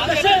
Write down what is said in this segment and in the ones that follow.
বাংলাদেশের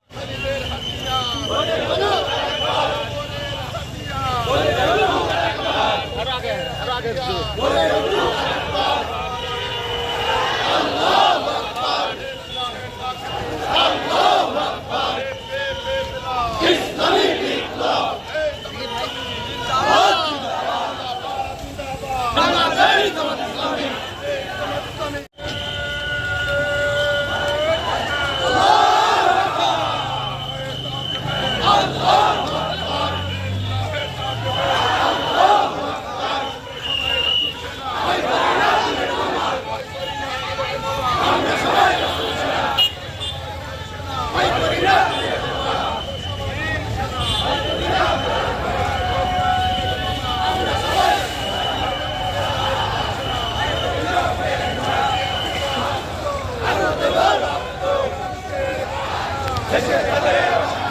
Let's go.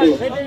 বলছি